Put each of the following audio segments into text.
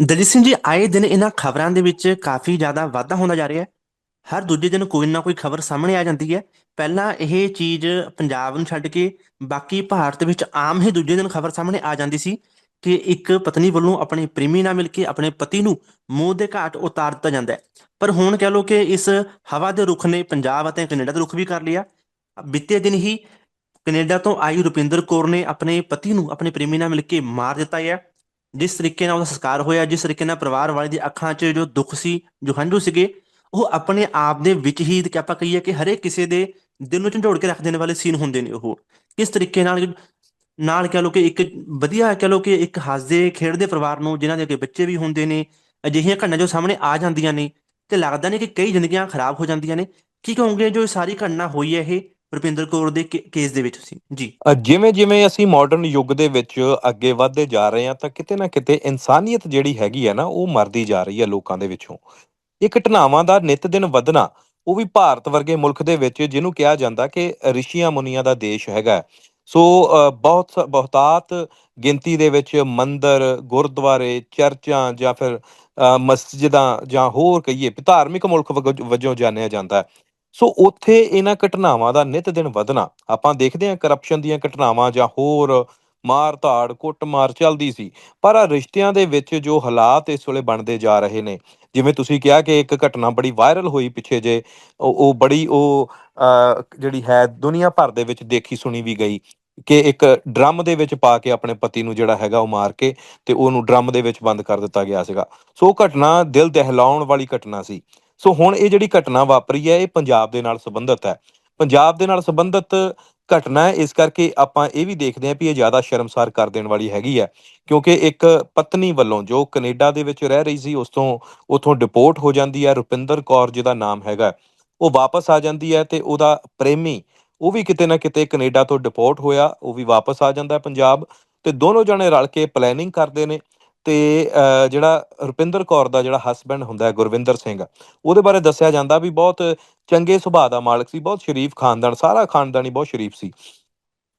ਦਲਜੀਤ ਸਿੰਘ ਜੀ, ਆਏ ਦਿਨ ਇਹਨਾਂ ਖਬਰਾਂ ਦੇ ਵਿੱਚ ਕਾਫੀ ਜ਼ਿਆਦਾ ਵਾਧਾ ਹੁੰਦਾ ਜਾ ਰਿਹਾ ਹੈ। ਹਰ ਦੂਜੇ ਦਿਨ ਕੋਈ ਨਾ ਕੋਈ ਖਬਰ ਸਾਹਮਣੇ ਆ ਜਾਂਦੀ ਹੈ। ਪਹਿਲਾਂ ਇਹ ਚੀਜ਼ ਪੰਜਾਬ ਨੂੰ ਛੱਡ ਕੇ ਬਾਕੀ ਭਾਰਤ ਵਿੱਚ ਆਮ ਹੀ ਦੂਜੇ ਦਿਨ ਖਬਰ ਸਾਹਮਣੇ ਆ ਜਾਂਦੀ ਸੀ ਕਿ ਇੱਕ ਪਤਨੀ ਵੱਲੋਂ ਆਪਣੇ ਪ੍ਰੇਮੀ ਨਾਲ ਮਿਲ ਕੇ ਆਪਣੇ ਪਤੀ ਨੂੰ ਮੌਤ ਦੇ ਘਾਟ ਉਤਾਰ ਦਿੱਤਾ ਜਾਂਦਾ ਹੈ। ਪਰ ਹੁਣ ਕਹਿ ਲਓ ਕਿ ਇਸ ਹਵਾ ਦੇ ਰੁੱਖ ਨੇ ਪੰਜਾਬ ਅਤੇ ਕੈਨੇਡਾ ਦਾ ਰੁੱਖ ਵੀ ਕਰ ਲਿਆ। ਬੀਤੇ ਦਿਨ ਹੀ ਕੈਨੇਡਾ ਤੋਂ ਆਈ ਰੁਪਿੰਦਰ ਕੌਰ ਨੇ ਆਪਣੇ ਪਤੀ ਨੂੰ, ਆਪਣੇ ਪ੍ਰੇਮੀ ਨਾਲ ਮਿਲ ਕੇ ਮਾਰ ਦਿੱਤਾ ਹੈ। ਜਿਸ ਤਰੀਕੇ ਨਾਲ ਉਹਦਾ ਸੰਸਕਾਰ ਹੋਇਆ, ਜਿਸ ਤਰੀਕੇ ਨਾਲ ਪਰਿਵਾਰ ਵਾਲੇ ਦੀ ਅੱਖਾਂ 'ਚ ਜੋ ਦੁੱਖ ਸੀ, ਜੋ ਹੰਝੂ ਸੀਗੇ, ਉਹ ਆਪਣੇ ਆਪ ਦੇ ਵਿੱਚ ਹੀ ਕਿ ਆਪਾਂ ਕਹੀਏ ਕਿ ਹਰੇਕ ਕਿਸੇ ਦੇ ਦਿਲ ਨੂੰ ਝੰਡੋੜ ਕੇ ਰੱਖ ਦੇਣ ਵਾਲੇ ਸੀਨ ਹੁੰਦੇ ਨੇ ਉਹ। ਕਿਸ ਤਰੀਕੇ ਨਾਲ ਨਾਲ ਕਹਿ ਲਓ ਕਿ ਇੱਕ ਵਧੀਆ ਕਹਿ ਲਓ ਕਿ ਇੱਕ ਹੱਸਦੇ ਖੇਡਦੇ ਪਰਿਵਾਰ ਨੂੰ, ਜਿਨ੍ਹਾਂ ਦੇ ਅੱਗੇ ਬੱਚੇ ਵੀ ਹੁੰਦੇ ਨੇ, ਅਜਿਹੀਆਂ ਘਟਨਾ ਜੋ ਸਾਹਮਣੇ ਆ ਜਾਂਦੀਆਂ ਨੇ, ਤੇ ਲੱਗਦਾ ਨੇ ਕਿ ਕਈ ਜ਼ਿੰਦਗੀਆਂ ਖਰਾਬ ਹੋ ਜਾਂਦੀਆਂ ਨੇ। ਕੀ ਕਹੋਗੇ ਜੋ ਸਾਰੀ ਘਟਨਾ ਹੋਈ ਹੈ ਇਹ? ਰੁਪਿੰਦਰ ਕੌਰ ਦੇ ਕੇਸ ਦੇ ਵਿੱਚ ਤੁਸੀਂ ਜੀ। ਜਿਵੇਂ ਜਿਵੇਂ ਅਸੀਂ ਮਾਡਰਨ ਯੁੱਗ ਦੇ ਵਿੱਚ ਅੱਗੇ ਵਧਦੇ ਜਾ ਰਹੇ ਹਾਂ ਤਾਂ ਕਿਤੇ ਨਾ ਕਿਤੇ ਇਨਸਾਨੀਅਤ ਜਿਹੜੀ ਹੈਗੀ ਹੈ ਨਾ ਉਹ ਮਰਦੀ ਜਾ ਰਹੀ ਹੈ ਲੋਕਾਂ ਦੇ ਵਿੱਚੋਂ। ਇਹ ਘਟਨਾਵਾਂ ਦਾ ਨਿਤ ਦਿਨ ਵਧਣਾ ਉਹ ਵੀ ਭਾਰਤ ਵਰਗੇ ਮੁਲਕ ਦੇ ਵਿੱਚ ਜਿਹਨੂੰ ਕਿਹਾ ਜਾਂਦਾ ਕਿ ਰਿਸ਼ੀਆਂ ਮੁਨੀਆਂ ਦਾ ਦੇਸ਼ ਹੈਗਾ ਸੋ ਬਹੁਤ ਸ- ਬਹੁਤਾਤ ਗਿਣਤੀ ਦੇ ਵਿੱਚ ਮੰਦਰ ਗੁਰਦੁਆਰੇ ਚਰਚਾਂ ਜਾਂ ਫਿਰ ਅ, ਮਸਜਿਦਾਂ ਜਾਂ ਹੋਰ ਕਹੀਏ ਧਾਰਮਿਕ ਮੁਲਕ ਵਜੋਂ ਜਾਣਿਆ ਜਾਂਦਾ ਹੈ। ਸੋ ਉੱਥੇ ਇਹਨਾਂ ਘਟਨਾਵਾਂ ਦਾ ਨਿਤ ਦਿਨ ਵਧਣਾ, ਆਪਾਂ ਦੇਖਦੇ ਹਾਂ ਕਰਪਸ਼ਨ ਦੀਆਂ ਘਟਨਾਵਾਂ ਜਾਂ ਹੋਰ ਮਾਰ ਧਾੜ ਕੁੱਟਮਾਰ ਚੱਲਦੀ ਸੀ, ਪਰ ਆ ਰਿਸ਼ਤਿਆਂ ਦੇ ਵਿੱਚ ਜੋ ਹਾਲਾਤ ਇਸ ਵੇਲੇ ਬਣਦੇ ਜਾ ਰਹੇ ਨੇ, ਜਿਵੇਂ ਤੁਸੀਂ ਕਿਹਾ ਕਿ ਇੱਕ ਘਟਨਾ ਬੜੀ ਵਾਇਰਲ ਹੋਈ ਪਿੱਛੇ ਜੇ, ਉਹ ਉਹ ਬੜੀ, ਉਹ ਜਿਹੜੀ ਹੈ ਦੁਨੀਆ ਭਰ ਦੇ ਵਿੱਚ ਦੇਖੀ ਸੁਣੀ ਵੀ ਗਈ ਕਿ ਇੱਕ ਡਰਮ ਦੇ ਵਿੱਚ ਪਾ ਕੇ ਆਪਣੇ ਪਤੀ ਨੂੰ ਜਿਹੜਾ ਹੈਗਾ ਉਹ ਮਾਰ ਕੇ ਤੇ ਉਹਨੂੰ ਡਰਮ ਦੇ ਵਿੱਚ ਬੰਦ ਕਰ ਦਿੱਤਾ ਗਿਆ ਸੀਗਾ। ਸੋ ਉਹ ਘਟਨਾ ਦਿਲ ਦਹਿਲਾਉਣ ਵਾਲੀ ਘਟਨਾ ਸੀ। ਸੋ ਹੁਣ ਇਹ ਜਿਹੜੀ ਘਟਨਾ ਵਾਪਰੀ ਹੈ, ਇਹ ਪੰਜਾਬ ਦੇ ਨਾਲ ਸੰਬੰਧਿਤ ਹੈ। ਪੰਜਾਬ ਦੇ ਨਾਲ ਸੰਬੰਧਿਤ ਘਟਨਾ ਹੈ, ਇਸ ਕਰਕੇ ਆਪਾਂ ਇਹ ਵੀ ਦੇਖਦੇ ਹਾਂ ਵੀ ਇਹ ਜ਼ਿਆਦਾ ਸ਼ਰਮਸਾਰ ਕਰ ਦੇਣ ਵਾਲੀ ਹੈਗੀ ਹੈ। ਕਿਉਂਕਿ ਇੱਕ ਪਤਨੀ ਵੱਲੋਂ ਜੋ ਕੈਨੇਡਾ ਦੇ ਵਿੱਚ ਰਹਿ ਰਹੀ ਸੀ, ਉਸ ਤੋਂ ਉਥੋਂ ਡਿਪੋਰਟ ਹੋ ਜਾਂਦੀ ਹੈ। ਰੁਪਿੰਦਰ ਕੌਰ ਜਿਹਦਾ ਨਾਮ ਹੈਗਾ ਉਹ ਵਾਪਸ ਆ ਜਾਂਦੀ ਹੈ ਤੇ ਉਹਦਾ ਪ੍ਰੇਮੀ, ਉਹ ਵੀ ਕਿਤੇ ਨਾ ਕਿਤੇ ਕੈਨੇਡਾ ਤੋਂ ਡਿਪੋਰਟ ਹੋਇਆ, ਉਹ ਵੀ ਵਾਪਸ ਆ ਜਾਂਦਾ ਪੰਜਾਬ ਤੇ ਦੋਨੋਂ ਜਣੇ ਰਲ ਕੇ ਪਲੈਨਿੰਗ ਕਰਦੇ ਨੇ। ਤੇ ਜਿਹੜਾ ਰੁਪਿੰਦਰ ਕੌਰ ਦਾ ਜਿਹੜਾ ਹਸਬੰਡ ਹੁੰਦਾ ਗੁਰਵਿੰਦਰ ਸਿੰਘ ਉਹਦੇ ਬਾਰੇ ਦੱਸਿਆ ਜਾਂਦਾ ਵੀ ਬਹੁਤ ਚੰਗੇ ਸੁਭਾਅ ਦਾ ਮਾਲਕ ਸੀ ਬਹੁਤ ਸ਼ਰੀਫ ਖਾਨਦਾਨ ਸਾਰਾ ਖਾਨਦਾਨੀ ਬਹੁਤ ਸ਼ਰੀਫ ਸੀ।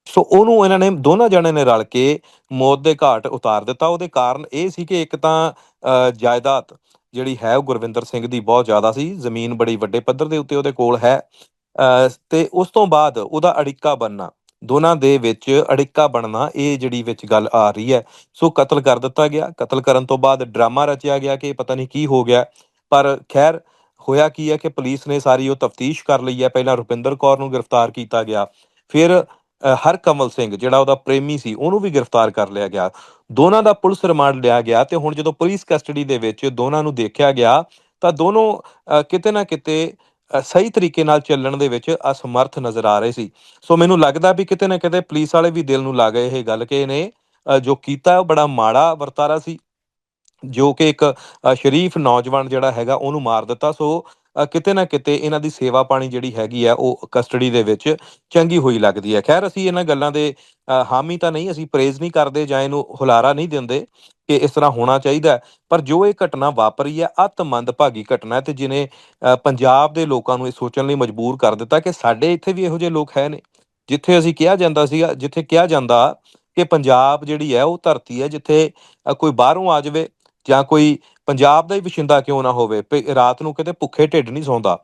ਸੋ ਉਹਨੂੰ ਇਹਨਾਂ ਨੇ ਦੋਨਾਂ ਜਣੇ ਨੇ ਰਲ ਕੇ ਮੌਤ ਦੇ ਘਾਟ ਉਤਾਰ ਦਿੱਤਾ। ਉਹਦੇ ਕਾਰਨ ਇਹ ਸੀ ਕਿ ਇੱਕ ਤਾਂ ਜਾਇਦਾਦ ਜਿਹੜੀ ਹੈ ਉਹ ਗੁਰਵਿੰਦਰ ਸਿੰਘ ਦੀ ਬਹੁਤ ਜ਼ਿਆਦਾ ਸੀ। ਜ਼ਮੀਨ ਬੜੀ ਵੱਡੇ ਪੱਧਰ ਦੇ ਉੱਤੇ ਉਹਦੇ ਕੋਲ ਹੈ। ਅਹ, ਤੇ ਉਸ ਤੋਂ ਬਾਅਦ ਉਹਦਾ ਅੜਿੱਕਾ ਬਣਨਾ ਦੋਨਾਂ ਦੇ ਵਿੱਚ ਅੜਿੱਕਾ ਬਣਨਾ ਇਹ ਜਿਹੜੀ ਵਿੱਚ ਗੱਲ ਆ ਰਹੀ ਹੈ ਸੋ ਕਤਲ ਕਰ ਦਿੱਤਾ ਗਿਆ। ਕਤਲ ਕਰਨ ਤੋਂ ਬਾਅਦ ਡਰਾਮਾ ਰਚਿਆ ਗਿਆ ਕਿ ਪਤਾ ਨਹੀਂ ਕੀ ਹੋ ਗਿਆ। ਪਰ ਖੈਰ ਹੋਇਆ ਕੀ ਹੈ ਕਿ ਪੁਲਿਸ ਨੇ ਸਾਰੀ ਉਹ ਤਫਤੀਸ਼ ਕਰ ਲਈ ਹੈ। ਪਹਿਲਾਂ ਰੁਪਿੰਦਰ ਕੌਰ ਨੂੰ ਗ੍ਰਿਫਤਾਰ ਕੀਤਾ ਗਿਆ ਫਿਰ ਅ, ਹਰਕਮਲ ਸਿੰਘ ਜਿਹੜਾ ਉਹਦਾ ਪ੍ਰੇਮੀ ਸੀ ਉਹਨੂੰ ਵੀ ਗ੍ਰਿਫਤਾਰ ਕਰ ਲਿਆ ਗਿਆ। ਦੋਨਾਂ ਦਾ ਪੁਲਿਸ ਰਿਮਾਂਡ ਲਿਆ ਗਿਆ ਤੇ ਹੁਣ ਜਦੋਂ ਪੁਲਿਸ ਕਸਟਡੀ ਦੇ ਵਿੱਚ ਦੋਨਾਂ ਨੂੰ ਦੇਖਿਆ ਗਿਆ ਤਾਂ ਦੋਨੋਂ ਅ, ਕਿਤੇ ਨਾ ਕਿਤੇ ਸਹੀ ਤਰੀਕੇ ਨਾਲ ਚੱਲਣ ਦੇ ਵਿੱਚ ਅਸਮਰਥ ਨਜ਼ਰ ਆ ਰਹੇ ਸੀ। ਸੋ ਮੈਨੂੰ ਲੱਗਦਾ ਵੀ ਕਿਤੇ ਨਾ ਕਿਤੇ ਪੁਲਿਸ ਵਾਲੇ ਵੀ ਦਿਲ ਨੂੰ ਲਾ ਗਏ ਇਹ ਗੱਲ ਕਿ ਇਹਨੇ ਅ, ਜੋ ਕੀਤਾ ਉਹ ਬੜਾ ਮਾੜਾ ਵਰਤਾਰਾ ਸੀ ਜੋ ਕਿ ਇੱਕ ਸ਼ਰੀਫ ਨੌਜਵਾਨ ਜਿਹੜਾ ਹੈਗਾ ਉਹਨੂੰ ਮਾਰ ਦਿੱਤਾ। ਸੋ ਕਿਤੇ ਨਾ ਕਿਤੇ ਇਹਨਾਂ ਦੀ ਸੇਵਾ ਪਾਣੀ ਜਿਹੜੀ ਹੈਗੀ ਆ, ਉਹ ਕਸਟਡੀ ਦੇ ਵਿੱਚ ਚੰਗੀ ਹੋਈ ਲੱਗਦੀ ਹੈ। ਖੈਰ, ਅਸੀਂ ਇਹਨਾਂ ਗੱਲਾਂ ਦੇ ਹਾਮੀ ਤਾਂ ਨਹੀਂ, ਅਸੀਂ ਪ੍ਰੇਜ਼ ਨਹੀਂ ਕਰਦੇ ਜਾਂ ਇਹਨੂੰ ਹੁਲਾਰਾ ਨਹੀਂ ਦਿੰਦੇ ਕਿ ਇਸ ਤਰ੍ਹਾਂ ਹੋਣਾ ਚਾਹੀਦਾ ਪਰ ਜੋ ਇਹ ਘਟਨਾ ਵਾਪਰੀ ਹੈ ਅਤ ਮੰਦਭਾਗੀ ਘਟਨਾ ਹੈ ਤੇ ਜਿਨੇ ਪੰਜਾਬ ਦੇ ਲੋਕਾਂ ਨੂੰ ਇਹ ਸੋਚਣ ਲਈ ਮਜਬੂਰ ਕਰ ਦਿੱਤਾ ਕਿ ਸਾਡੇ ਇੱਥੇ ਵੀ ਇਹੋ ਜਿਹੇ ਲੋਕ ਹੈ ਨੇ, ਜਿੱਥੇ ਅਸੀਂ ਕਿਹਾ ਜਾਂਦਾ ਸੀਗਾ, ਜਿੱਥੇ ਕਿਹਾ ਜਾਂਦਾ ਕਿ ਪੰਜਾਬ ਜਿਹੜੀ ਹੈ, ਉਹ ਧਰਤੀ ਹੈ ਜਿੱਥੇ ਕੋਈ ਬਾਹਰੋਂ ਆ ਜਾਵੇ ਜਾਂ ਕੋਈ ਪੰਜਾਬ ਦਾ ਹੀ ਵਸਿੰਦਾ ਕਿਉਂ ਨਾ ਹੋਵੇ ਰਾਤ ਨੂੰ ਕਿਤੇ ਭੁੱਖੇ ਢਿੱਡ ਨਹੀਂ ਸੌਂਦਾ।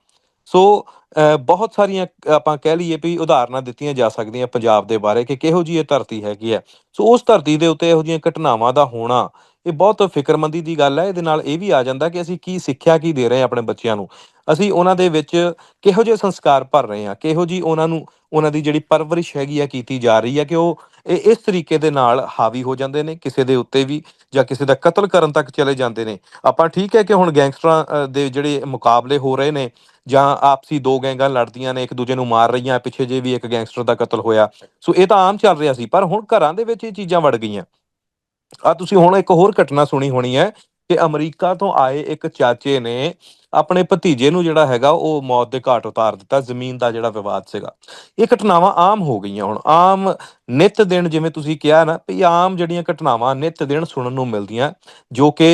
ਸੋ ਅ, ਬਹੁਤ ਸਾਰੀਆਂ ਆਪਾਂ ਕਹਿ ਲਈਏ ਵੀ ਉਦਾਹਰਨਾਂ ਦਿੱਤੀਆਂ ਜਾ ਸਕਦੀਆਂ ਪੰਜਾਬ ਦੇ ਬਾਰੇ ਕਿ ਕਿਹੋ ਜੀ ਇਹ ਧਰਤੀ ਹੈਗੀ ਹੈ। ਸੋ ਉਸ ਧਰਤੀ ਦੇ ਉੱਤੇ ਇਹੋ ਜਿਹੀਆਂ ਘਟਨਾਵਾਂ ਦਾ ਹੋਣਾ ਇਹ ਬਹੁਤ ਫਿਕਰਮੰਦੀ ਦੀ ਗੱਲ ਹੈ। ਇਹਦੇ ਨਾਲ ਇਹ ਵੀ ਆ ਜਾਂਦਾ ਕਿ ਅਸੀਂ ਕੀ ਸਿੱਖਿਆ ਕੀ ਦੇ ਰਹੇ ਹਾਂ ਆਪਣੇ ਬੱਚਿਆਂ ਨੂੰ। ਅਸੀਂ ਉਹਨਾਂ ਦੇ ਵਿੱਚ ਕਿਹੋ ਜਿਹੇ ਸੰਸਕਾਰ ਭਰ ਰਹੇ ਹਾਂ, ਕਿਹੋ ਜੀ ਉਹਨਾਂ ਨੂੰ, ਉਹਨਾਂ ਦੀ ਜਿਹੜੀ ਪਰਵਰਿਸ਼ ਹੈਗੀ ਆ ਕੀਤੀ ਜਾ ਰਹੀ ਹੈ ਕਿ ਉਹ ਇਹ, ਇਸ ਤਰੀਕੇ ਦੇ ਨਾਲ ਹਾਵੀ ਹੋ ਜਾਂਦੇ ਨੇ, ਕਿਸੇ ਦੇ ਉੱਤੇ ਵੀ ਜਾਂ ਕਿਸੇ ਦਾ ਕਤਲ ਕਰਨ ਤੱਕ ਚਲੇ ਜਾਂਦੇ ਨੇ। ਆਪਾਂ ਠੀਕ ਹੈ ਕਿ ਹੁਣ ਗੈਂਗਸਟਰਾਂ ਦੇ ਜਿਹੜੇ ਮੁਕਾਬਲੇ ਹੋ ਰਹੇ ਨੇ ਜਾਂ ਆਪਸੀ ਦੋ ਗੈਂਗਾਂ ਲੜਦੀਆਂ ਨੇ, ਇੱਕ ਦੂਜੇ ਨੂੰ ਮਾਰ ਰਹੀਆਂ, ਪਿੱਛੇ ਜੇ ਵੀ ਇੱਕ ਗੈਂਗਸਟਰ ਦਾ ਕਤਲ ਹੋਇਆ। ਸੋ ਇਹ ਤਾਂ ਆਮ ਚੱਲ ਰਿਹਾ ਸੀ, ਪਰ ਹੁਣ ਘਰਾਂ ਦੇ ਵਿੱਚ ਇਹ ਚੀਜ਼ਾਂ ਵੜ ਗਈਆਂ। ਆ ਤੁਸੀਂ ਹੁਣ ਇੱਕ ਹੋਰ ਘਟਨਾ ਸੁਣੀ ਹੋਣੀ ਹੈ ਕਿ ਅਮਰੀਕਾ ਤੋਂ ਆਏ ਇੱਕ ਚਾਚੇ ਨੇ ਆਪਣੇ ਭਤੀਜੇ ਨੂੰ ਜਿਹੜਾ ਹੈਗਾ ਉਹ ਮੌਤ ਦੇ ਘਾਟ ਉਤਾਰ ਦਿੱਤਾ ਜ਼ਮੀਨ ਦਾ ਜਿਹੜਾ ਵਿਵਾਦ ਸੀਗਾ। ਇਹ ਘਟਨਾਵਾਂ ਆਮ ਹੋ ਗਈਆਂ ਹੁਣ। ਆਮ ਨਿਤ ਦਿਨ ਜਿਵੇਂ ਤੁਸੀਂ ਕਿਹਾ ਨਾ ਵੀ ਆਮ ਜਿਹੜੀਆਂ ਘਟਨਾਵਾਂ ਨਿਤ ਦਿਨ ਸੁਣਨ ਨੂੰ ਮਿਲਦੀਆਂ ਜੋ ਕਿ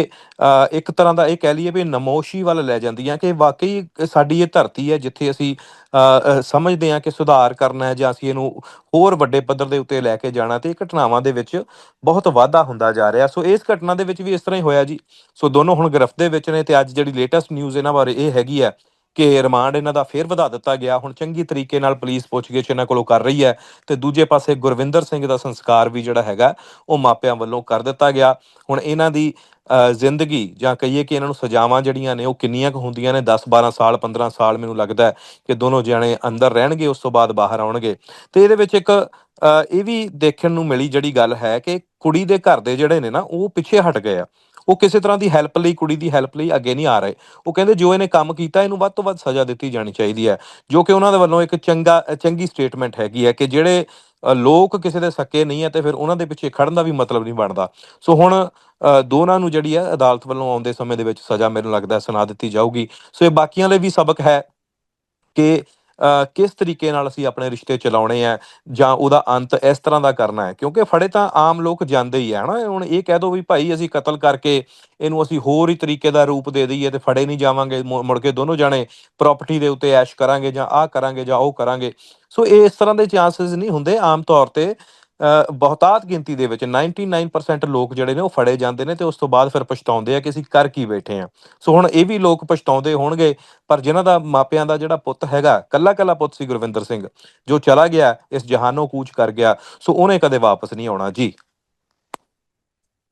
ਇੱਕ ਤਰ੍ਹਾਂ ਦਾ ਇਹ ਕਹਿ ਲਈਏ ਵੀ ਨਮੋਸ਼ੀ ਵੱਲ ਲੈ ਜਾਂਦੀਆਂ ਕਿ ਵਾਕਈ ਸਾਡੀ ਇਹ ਧਰਤੀ ਹੈ ਜਿੱਥੇ ਅਸੀਂ ਅ, ਸਮਝਦੇ ਹਾਂ ਕਿ ਸੁਧਾਰ ਕਰਨਾ ਹੈ ਜਾਂ ਅਸੀਂ ਇਹਨੂੰ ਹੋਰ ਵੱਡੇ ਪੱਧਰ ਦੇ ਉੱਤੇ ਲੈ ਕੇ ਜਾਣਾ ਤੇ ਇਹ ਘਟਨਾਵਾਂ ਦੇ ਵਿੱਚ ਬਹੁਤ ਵਾਧਾ ਹੁੰਦਾ ਜਾ ਰਿਹਾ। ਸੋ ਇਸ ਘਟਨਾ ਦੇ ਵਿੱਚ ਵੀ ਇਸ ਤਰ੍ਹਾਂ ਹੀ ਹੋਇਆ ਜੀ। ਸੋ ਦੋਨੋਂ ਹੁਣ ਗ੍ਰਿਫਤ ਦੇ ਵਿੱਚ ਨੇ ਤੇ ਅੱਜ ਜਿਹੜੀ ਲੇਟੈਸਟ ਨਿਊਜ਼ ਇਹਨਾਂ ਬਾਰੇ ਇਹ ਹੈਗੀ ਹੈ ਕਿ ਰਿਮਾਂਡ ਇਹਨਾਂ ਦਾ ਫੇਰ ਵਧਾ ਦਿੱਤਾ ਗਿਆ। ਹੁਣ ਚੰਗੀ ਤਰੀਕੇ ਨਾਲ ਪੁਲਿਸ ਪੁੱਛਗਿੱਛ ਇਹਨਾਂ ਕੋਲੋਂ ਕਰ ਰਹੀ ਹੈ ਤੇ ਦੂਜੇ ਪਾਸੇ ਗੁਰਵਿੰਦਰ ਸਿੰਘ ਦਾ ਸੰਸਕਾਰ ਵੀ ਜਿਹੜਾ ਹੈਗਾ ਉਹ ਮਾਪਿਆਂ ਵੱਲੋਂ ਕਰ ਦਿੱਤਾ ਗਿਆ। ਹੁਣ ਇਹਨਾਂ ਦੀ ਜ਼ਿੰਦਗੀ ਜਾਂ ਕਹੀਏ ਕਿ ਇਹਨਾਂ ਨੂੰ ਸਜ਼ਾਵਾਂ ਜਿਹੜੀਆਂ ਨੇ ਉਹ ਕਿੰਨੀਆਂ ਕੁ ਹੁੰਦੀਆਂ ਨੇ? 10 12 ਸਾਲ 15 ਸਾਲ ਮੈਨੂੰ ਲੱਗਦਾ ਹੈ ਕਿ ਦੋਨੋਂ ਜਣੇ ਅੰਦਰ ਰਹਿਣਗੇ ਉਸ ਤੋਂ ਬਾਅਦ ਬਾਹਰ ਆਉਣਗੇ। ਤੇ ਇਹਦੇ ਵਿੱਚ ਇੱਕ ਅ, ਇਹ ਵੀ ਦੇਖਣ ਨੂੰ ਮਿਲੀ ਜਿਹੜੀ ਗੱਲ ਹੈ ਕਿ ਕੁੜੀ ਦੇ ਘਰ ਦੇ ਜਿਹੜੇ ਨੇ ਨਾ ਉਹ ਪਿੱਛੇ ਹਟ ਗਏ ਆ। ਉਹ ਕਿਸੇ ਤਰ੍ਹਾਂ ਦੀ ਹੈਲਪ ਲਈ ਕੁੜੀ ਦੀ ਹੈਲਪ ਲਈ ਅੱਗੇ ਨਹੀਂ ਆ ਰਹੇ। ਉਹ ਕਹਿੰਦੇ ਜੋ ਇਹਨੇ ਕੰਮ ਕੀਤਾ ਇਹਨੂੰ ਵੱਧ ਤੋਂ ਵੱਧ ਸਜ਼ਾ ਦਿੱਤੀ ਜਾਣੀ ਚਾਹੀਦੀ ਹੈ ਜੋ ਕਿ ਉਹਨਾਂ ਦੇ ਵੱਲੋਂ ਇੱਕ ਚੰਗਾ ਚੰਗੀ ਸਟੇਟਮੈਂਟ ਹੈਗੀ ਹੈ ਕਿ ਜਿਹੜੇ ਲੋਕ ਕਿਸੇ ਦੇ ਸੱਕੇ ਨਹੀਂ ਹੈ ਤੇ ਫਿਰ ਉਹਨਾਂ ਦੇ ਪਿੱਛੇ ਖੜਨ ਦਾ ਵੀ ਮਤਲਬ ਨਹੀਂ ਬਣਦਾ। ਸੋ ਹੁਣ ਅ, ਦੋਨਾਂ ਨੂੰ ਜਿਹੜੀ ਹੈ ਅਦਾਲਤ ਵੱਲੋਂ ਆਉਂਦੇ ਸਮੇਂ ਦੇ ਵਿੱਚ ਸਜ਼ਾ ਮੈਨੂੰ ਲੱਗਦਾ ਸੁਣਾ ਦਿੱਤੀ ਜਾਊਗੀ। ਸੋ ਇਹ ਬਾਕੀਆਂ ਲਈ ਵੀ ਸਬਕ ਹੈ ਕਿ ਕਿਸ ਤਰੀਕੇ ਨਾਲ ਅਸੀਂ ਆਪਣੇ ਰਿਸ਼ਤੇ ਚਲਾਉਣੇ ਆ ਜਾਂ ਉਹਦਾ ਅੰਤ ਇਸ ਤਰ੍ਹਾਂ ਦਾ ਕਰਨਾ ਹੈ? ਕਿਉਂਕਿ ਫੜੇ ਤਾਂ ਆਮ ਲੋਕ ਜਾਂਦੇ ਹੀ ਆ, ਹਨਾ? ਹੁਣ ਇਹ ਕਹਿ ਦੋ ਵੀ ਭਾਈ ਅਸੀਂ ਕਤਲ ਕਰਕੇ ਇਹਨੂੰ ਅਸੀਂ ਹੋਰ ਹੀ ਤਰੀਕੇ ਦਾ ਰੂਪ ਦੇ ਦਈਏ ਤੇ ਫੜੇ ਨਹੀਂ ਜਾਵਾਂਗੇ ਮੁੜ ਕੇ ਦੋਨੋਂ ਜਾਣੇ ਪ੍ਰਾਪਰਟੀ ਦੇ ਉੱਤੇ ਐਸ਼ ਕਰਾਂਗੇ ਜਾਂ ਆਹ ਕਰਾਂਗੇ ਜਾਂ ਉਹ ਕਰਾਂਗੇ। ਸੋ ਇਹ ਇਸ ਤਰ੍ਹਾਂ ਦੇ ਚਾਂਸਸ ਨਹੀਂ ਹੁੰਦੇ ਆਮ ਤੌਰ ਤੇ ਬਹੁਤਾਤ ਗਿਣਤੀ ਦੇ ਵਿੱਚ 99% ਲੋਕ ਜਿਹੜੇ ਨੇ ਉਹ ਫੜੇ ਜਾਂਦੇ ਨੇ ਤੇ ਉਸ ਤੋਂ ਬਾਅਦ ਫਿਰ ਪਛਤਾਉਂਦੇ ਆ ਕਿ ਅਸੀਂ ਕਰ ਕੀ ਬੈਠੇ ਆ। ਸੋ ਹੁਣ ਇਹ ਵੀ ਲੋਕ ਪਛਤਾਉਂਦੇ ਹੋਣਗੇ, ਪਰ ਜਿਨ੍ਹਾਂ ਦਾ ਮਾਪਿਆਂ ਦਾ ਜਿਹੜਾ ਪੁੱਤ ਹੈਗਾ ਕੱਲਾ ਕੱਲਾ ਪੁੱਤ ਸੀ ਗੁਰਵਿੰਦਰ ਸਿੰਘ, ਜੋ ਚਲਾ ਗਿਆ, ਇਸ ਜਹਾਨੋਂ ਕੂਚ ਕਰ ਗਿਆ, ਸੋ ਉਹਨੇ ਕਦੇ ਵਾਪਸ ਨਹੀਂ ਆਉਣਾ, ਜੀ।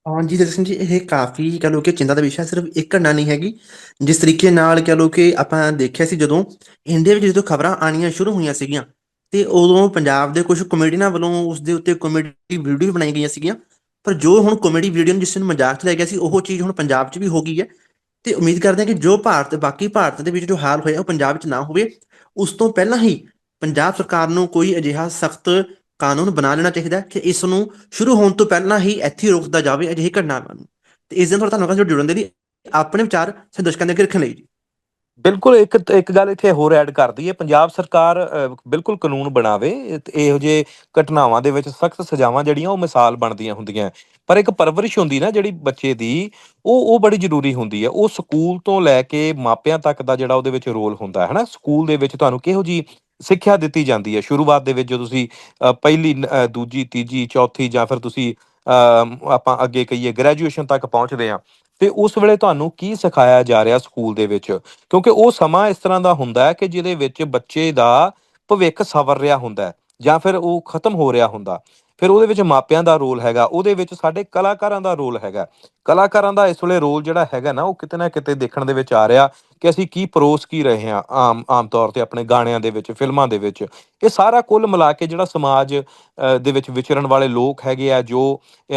ਹਾਂਜੀ, ਦਰਸ਼ਨ ਜੀ, ਇਹ ਕਾਫੀ ਕਹ ਲੋ ਕਿ ਚਿੰਤਾ ਦਾ ਵਿਸ਼ਾ ਸਿਰਫ ਇੱਕ ਘਟਨਾ ਨਹੀਂ ਹੈਗੀ। ਜਿਸ ਤਰੀਕੇ ਨਾਲ ਕਹ ਲੋ ਕਿ ਆਪਾਂ ਦੇਖਿਆ ਸੀ ਜਦੋਂ, ਇੰਡੀਆ ਵਿੱਚ ਜਦੋਂ ਖਬਰਾਂ ਆਣੀਆਂ ਸ਼ੁਰੂ ਹੋਈਆਂ ਸੀਗੀਆਂ ਤੇ ਉਦੋਂ ਪੰਜਾਬ ਦੇ ਕੁਝ ਕਮੇਡੀਅਨਾਂ ਵੱਲੋਂ ਉਸ ਦੇ ਉੱਤੇ ਕਾਮੇਡੀ ਵੀਡੀਓ ਬਣਾਈ ਗਈਆਂ ਸੀਗੀਆਂ। ਪਰ ਜੋ ਹੁਣ ਕਾਮੇਡੀ ਵੀਡੀਓ ਨੂੰ, ਜਿਸ ਨੂੰ ਮਜ਼ਾਕ 'ਚ ਲੈ ਗਿਆ ਸੀ, ਉਹ ਚੀਜ਼ ਹੁਣ ਪੰਜਾਬ 'ਚ ਵੀ ਹੋ ਗਈ ਹੈ। ਤੇ ਉਮੀਦ ਕਰਦੇ ਹਾਂ ਕਿ ਜੋ ਭਾਰਤ, ਬਾਕੀ ਭਾਰਤ ਦੇ ਵਿੱਚ ਜੋ ਹਾਲ ਹੋਇਆ, ਉਹ ਪੰਜਾਬ 'ਚ ਨਾ ਹੋਵੇ। ਉਸ ਤੋਂ ਪਹਿਲਾਂ ਹੀ ਪੰਜਾਬ ਸਰਕਾਰ ਨੂੰ ਕੋਈ ਅਜਿਹਾ ਸਖਤ ਕਾਨੂੰਨ ਬਣਾ ਲੈਣਾ ਚਾਹੀਦਾ ਕਿ ਇਸ ਨੂੰ ਸ਼ੁਰੂ ਹੋਣ ਤੋਂ ਪਹਿਲਾਂ ਹੀ ਇੱਥੇ ਰੋਕਦਾ ਜਾਵੇ ਅਜਿਹੀ ਘਟਨਾਵਾਂ ਨੂੰ ਤੇ ਇਸ ਦਿਨ ਥੋੜਾ ਤੁਹਾਨੂੰ ਕਹਿੰਦਾ ਜੁੜਨ ਦੇ ਲਈ ਆਪਣੇ ਵਿਚਾਰ ਸਾਡੇ ਦਰਸ਼ਕਾਂ ਦੇ ਅੱਗੇ ਰੱਖਣ ਲਈ ਜੀ। ਬਿਲਕੁਲ ਇੱਕ ਇੱਕ ਗੱਲ ਇੱਥੇ ਹੋਰ ਐਡ ਕਰ ਦਈਏ ਪੰਜਾਬ ਸਰਕਾਰ ਬਿਲਕੁਲ ਕਾਨੂੰਨ ਬਣਾਵੇ ਇਹੋ ਜਿਹੇ ਘਟਨਾਵਾਂ ਦੇ ਵਿੱਚ ਸਖਤ ਸਜ਼ਾਵਾਂ ਜਿਹੜੀਆਂ ਉਹ ਮਿਸਾਲ ਬਣਦੀਆਂ ਹੁੰਦੀਆਂ ਪਰ ਇੱਕ ਪਰਵਰਿਸ਼ ਹੁੰਦੀ ਨਾ ਜਿਹੜੀ ਬੱਚੇ ਦੀ ਉਹ ਉਹ ਬੜੀ ਜ਼ਰੂਰੀ ਹੁੰਦੀ ਹੈ। ਉਹ ਸਕੂਲ ਤੋਂ ਲੈ ਕੇ ਮਾਪਿਆਂ ਤੱਕ ਦਾ ਜਿਹੜਾ ਉਹਦੇ ਵਿੱਚ ਰੋਲ ਹੁੰਦਾ ਹੈ ਹਨਾ ਸਕੂਲ ਦੇ ਵਿੱਚ ਤੁਹਾਨੂੰ ਕਿਹੋ ਜੀ ਸਿੱਖਿਆ ਦਿੱਤੀ ਜਾਂਦੀ ਹੈ? ਸ਼ੁਰੂਆਤ ਦੇ ਵਿੱਚ ਜੋ ਤੁਸੀਂ ਪਹਿਲੀ ਦੂਜੀ ਤੀਜੀ ਚੌਥੀ ਜਾਂ ਫਿਰ ਤੁਸੀਂ ਅ, ਆਪਾਂ ਅੱਗੇ ਕਹੀਏ ਗ੍ਰੈਜੂਏਸ਼ਨ ਤੱਕ ਪਹੁੰਚਦੇ ਆ ਤੇ ਉਸ ਵੇਲੇ ਤੁਹਾਨੂੰ ਕੀ ਸਿਖਾਇਆ ਜਾ ਰਿਹਾ ਸਕੂਲ ਦੇ ਵਿੱਚ? ਕਿਉਂਕਿ ਉਹ ਸਮਾਂ ਇਸ ਤਰ੍ਹਾਂ ਦਾ ਹੁੰਦਾ ਹੈ ਕਿ ਜਿਹਦੇ ਵਿੱਚ ਬੱਚੇ ਦਾ ਭਵਿੱਖ ਸਵਰ ਰਿਹਾ ਹੁੰਦਾ ਹੈ ਜਾਂ ਫਿਰ ਉਹ ਖਤਮ ਹੋ ਰਿਹਾ ਹੁੰਦਾ। ਫਿਰ ਉਹਦੇ ਵਿੱਚ ਮਾਪਿਆਂ ਦਾ ਰੋਲ ਹੈਗਾ ਉਹਦੇ ਵਿੱਚ ਸਾਡੇ ਕਲਾਕਾਰਾਂ ਦਾ ਰੋਲ ਹੈਗਾ। ਕਲਾਕਾਰਾਂ ਦਾ ਇਸ ਵੇਲੇ ਰੋਲ ਜਿਹੜਾ ਹੈਗਾ ਨਾ ਉਹ ਕਿਤੇ ਨਾ ਕਿਤੇ ਦੇਖਣ ਦੇ ਵਿੱਚ ਆ ਰਿਹਾ ਕਿ ਅਸੀਂ ਕੀ ਪਰੋਸ ਕੀ ਰਹੇ ਹਾਂ ਆਮ ਆਮ ਤੌਰ ਤੇ ਆਪਣੇ ਗਾਣਿਆਂ ਦੇ ਵਿੱਚ ਫਿਲਮਾਂ ਦੇ ਵਿੱਚ। ਇਹ ਸਾਰਾ ਕੁੱਲ ਮਿਲਾ ਕੇ ਜਿਹੜਾ ਸਮਾਜ ਦੇ ਵਿੱਚ ਵਿਚਰਨ ਵਾਲੇ ਲੋਕ ਹੈਗੇ ਆ ਜੋ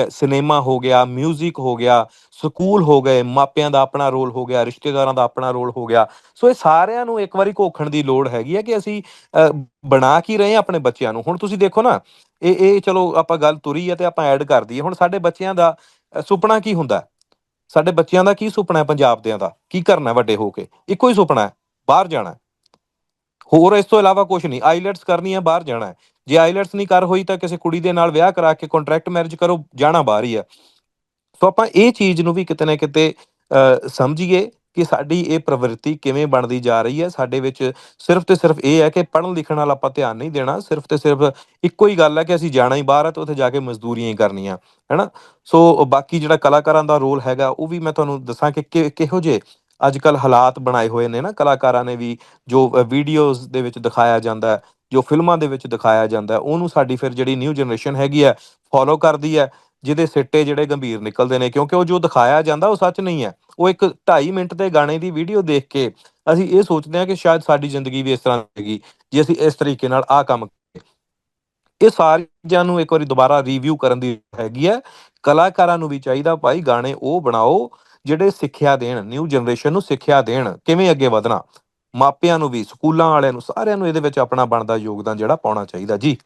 ਸਿਨੇਮਾ ਹੋ ਗਿਆ 뮤직 ਹੋ ਗਿਆ ਸਕੂਲ ਹੋ ਗਏ ਮਾਪਿਆਂ ਦਾ ਆਪਣਾ ਰੋਲ ਹੋ ਗਿਆ ਰਿਸ਼ਤੇਦਾਰਾਂ ਦਾ ਆਪਣਾ ਰੋਲ ਹੋ ਗਿਆ। ਸੋ ਇਹ ਸਾਰਿਆਂ ਨੂੰ ਇੱਕ ਵਾਰੀ ਘੋਖਣ ਦੀ ਲੋੜ ਹੈਗੀ ਹੈ ਕਿ ਅਸੀਂ ਅ, ਬਣਾ ਕੀ ਰਹੇ ਹਾਂ ਆਪਣੇ ਬੱਚਿਆਂ ਨੂੰ। ਹੁਣ ਤੁਸੀਂ ਦੇਖੋ ਨਾ ਇਹ ਇਹ ਚਲੋ ਆਪਾਂ ਗੱਲ ਤੁਰੀ ਹੈ ਤੇ ਆਪਾਂ ਐਡ ਕਰ ਦਈਏ। ਹੁਣ ਸਾਡੇ ਬੱਚਿਆਂ ਦਾ ਸੁਪਨਾ ਕੀ ਹੁੰਦਾ? ਸਾਡੇ ਬੱਚਿਆਂ ਦਾ ਕੀ ਸੁਪਨਾ ਹੈ ਪੰਜਾਬ ਦਿਆਂ ਦਾ? ਕੀ ਕਰਨਾ ਵੱਡੇ ਹੋ ਕੇ? ਇੱਕੋ ਹੀ ਸੁਪਨਾ ਹੈ ਬਾਹਰ ਜਾਣਾ ਹੋਰ ਇਸ ਤੋਂ ਇਲਾਵਾ ਕੁਝ ਨਹੀਂ ਆਈਲੈਟਸ ਕਰਨੀ ਹੈ ਬਾਹਰ ਜਾਣਾ ਹੈ। ਜੇ ਆਈਲੈਟਸ ਨਹੀਂ ਕਰ ਹੋਈ ਤਾਂ ਕਿਸੇ ਕੁੜੀ ਦੇ ਨਾਲ ਵਿਆਹ ਕਰਾ ਕੇ ਕੰਟਰੈਕਟ ਮੈਰਿਜ ਕਰੋ ਜਾਣਾ ਬਾਹਰ ਹੀ ਹੈ। ਸੋ ਆਪਾਂ ਇਹ ਚੀਜ਼ ਨੂੰ ਵੀ ਕਿਤੇ ਨਾ ਕਿਤੇ ਅ, ਸਮਝੀਏ ਕਿ ਸਾਡੀ ਇਹ ਪ੍ਰਵਿਰਤੀ ਕਿਵੇਂ ਬਣਦੀ ਜਾ ਰਹੀ ਹੈ, ਸਾਡੇ ਵਿੱਚ ਸਿਰਫ ਤੇ ਸਿਰਫ ਇਹ ਹੈ ਕਿ ਪੜ੍ਹਨ ਲਿਖਣ ਨਾਲ ਆਪਾਂ ਧਿਆਨ ਨਹੀਂ ਦੇਣਾ, ਸਿਰਫ ਤੇ ਸਿਰਫ ਇੱਕੋ ਹੀ ਗੱਲ ਹੈ ਕਿ ਅਸੀਂ ਜਾਣਾ ਹੀ ਬਾਹਰ ਹੈ ਤੇ ਉੱਥੇ ਜਾ ਕੇ ਮਜ਼ਦੂਰੀਆਂ ਹੀ ਕਰਨੀਆਂ, ਹੈਨਾ? ਸੋ ਬਾਕੀ ਜਿਹੜਾ ਕਲਾਕਾਰਾਂ ਦਾ ਰੋਲ ਹੈਗਾ, ਉਹ ਵੀ ਮੈਂ ਤੁਹਾਨੂੰ ਦੱਸਾਂ ਕਿ ਕਿਹੋ ਜਿਹੇ ਅੱਜ ਕੱਲ ਹਾਲਾਤ ਬਣਾਏ ਹੋਏ ਨੇ ਨਾ, ਕਲਾਕਾਰਾਂ ਨੇ ਵੀ ਜੋ ਵੀਡੀਓਜ਼ ਦੇ ਵਿੱਚ ਦਿਖਾਇਆ ਜਾਂਦਾ ਜੋ ਫਿਲਮਾਂ ਦੇ ਵਿੱਚ ਦਿਖਾਇਆ ਜਾਂਦਾ ਉਹਨੂੰ ਸਾਡੀ ਫਿਰ ਜਿਹੜੀ ਨਿਊ ਜਨਰੇਸ਼ਨ ਹੈਗੀ ਹੈ, ਫੋਲੋ ਕਰਦੀ ਹੈ ਜਿਹਦੇ ਸਿੱਟੇ ਜਿਹੜੇ ਗੰਭੀਰ ਨਿਕਲਦੇ ਨੇ, ਕਿਉਂਕਿ ਉਹ ਜੋ ਦਿਖਾਇਆ ਜਾਂਦਾ ਉਹ ਸੱਚ ਨਹੀਂ ਹੈ। ਉਹ ਇੱਕ 2.5 ਮਿੰਟ ਦੇ ਗਾਣੇ ਦੀ ਵੀਡੀਓ ਦੇਖ ਕੇ ਅਸੀਂ ਇਹ ਸੋਚਦੇ ਹਾਂ ਕਿ ਸ਼ਾਇਦ ਸਾਡੀ ਜ਼ਿੰਦਗੀ ਵੀ ਇਸ ਤਰ੍ਹਾਂ ਹੋਏਗੀ, ਜੇ ਅਸੀਂ ਇਸ ਤਰੀਕੇ ਨਾਲ ਆਹ ਕੰਮ ਕਰੀਏ। ਇਹ ਸਾਰੀਆਂ ਚੀਜ਼ਾਂ ਨੂੰ ਇੱਕ ਵਾਰੀ ਦੁਬਾਰਾ ਰਿਵਿਊ ਕਰਨ ਦੀ ਹੈਗੀ ਹੈ। ਕਲਾਕਾਰਾਂ ਨੂੰ ਵੀ ਚਾਹੀਦਾ, ਭਾਈ ਗਾਣੇ ਉਹ ਬਣਾਓ ਜਿਹੜੇ ਸਿੱਖਿਆ ਦੇਣ ਨਿਊ ਜਨਰੇਸ਼ਨ ਨੂੰ ਸਿੱਖਿਆ ਦੇਣ, ਕਿਵੇਂ ਅੱਗੇ ਵਧਣਾ? ਮਾਪਿਆਂ ਨੂੰ ਵੀ, ਸਕੂਲਾਂ ਵਾਲਿਆਂ ਨੂੰ, ਸਾਰਿਆਂ ਨੂੰ ਇਹਦੇ ਵਿੱਚ ਆਪਣਾ ਬਣਦਾ ਯੋਗਦਾਨ ਜਿਹੜਾ ਪਾਉਣਾ ਚਾਹੀਦਾ। ਜੀ।